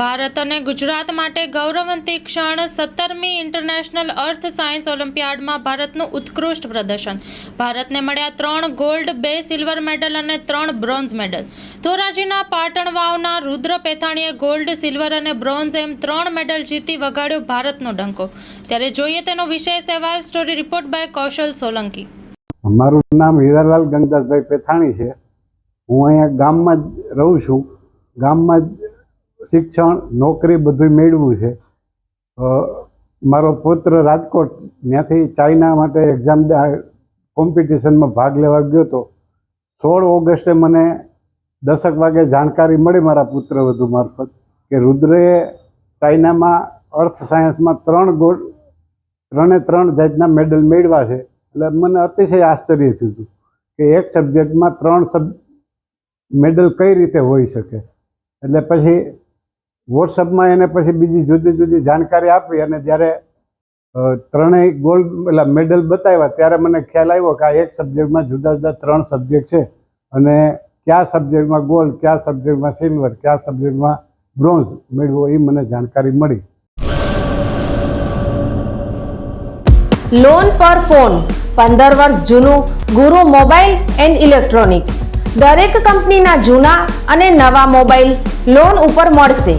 ભારત અને ગુજરાત માટે ગૌરવંતી ક્ષણ સત્તરમી ઇન્ટરનેશનલ અર્થ સાયન્સ ઓલિમ્પિયાડમાં ભારતનું ઉત્કૃષ્ટ પ્રદર્શન. ભારતને મળ્યા ત્રણ ગોલ્ડ બે સિલ્વર મેડલ અને ત્રણ બ્રોન્ઝ મેડલ ધોરાજીના પાટણ વાવના રુદ્ર પેથાણીએ ગોલ્ડ સિલ્વર અને બ્રોન્ઝ એમ ત્રણ મેડલ જીતી વગાડ્યો ભારતનો ડંકો. ત્યારે જોઈએ તેનો વિશેષ અહેવાલ story report by Kaushal Solanki. મારું નામ હીરાલાલ ગંગદાસભાઈ પેથાણી છે. હું અહીંયા ગામમાં જ રહું છું. ગામમાં શિક્ષણ, નોકરી બધું મેળવ્યું છે. મારો પુત્ર રાજકોટ, ત્યાંથી ચાઇના માટે એક્ઝામ કોમ્પિટિશનમાં ભાગ લેવા ગયો હતો સોળ ઓગસ્ટે મને દસક વાગે જાણકારી મળી મારા પુત્ર વધુ મારફત કે રુદ્રએ ચાઇનામાં અર્થ સાયન્સમાં ત્રણ ગોળ ત્રણે ત્રણ જાતના મેડલ મેળવ્યા છે. એટલે મને અતિશય આશ્ચર્ય થયું કે એક સબ્જેક્ટમાં ત્રણ સબ મેડલ કઈ રીતે હોઈ શકે? એટલે પછી વોટ્સઅપમાં એને પછી બીજી જુદી જુદી જાણકારી આપી અને જ્યારે ત્રણેય ગોલ્ડ, એટલે મેડલ બતાવ્યા, ત્યારે મને ખ્યાલ આવ્યો કે આ એક સબ્જેક્ટમાં જુદા જુદા ત્રણ સબ્જેક્ટ છે. અને કયા સબ્જેક્ટમાં ગોલ્ડ, કયા સબ્જેક્ટમાં સિલ્વર, કયા સબ્જેક્ટમાં બ્રોન્ઝ મેળવો એ મને જાણકારી મળી. લોન પર ફોન પંદર વર્ષ જૂનું, ગુરુ મોબાઈલ એન્ડ ઇલેક્ટ્રોનિક્સ. દરેક કંપનીના જૂના અને નવા મોબાઈલ લોન ઉપર મળશે.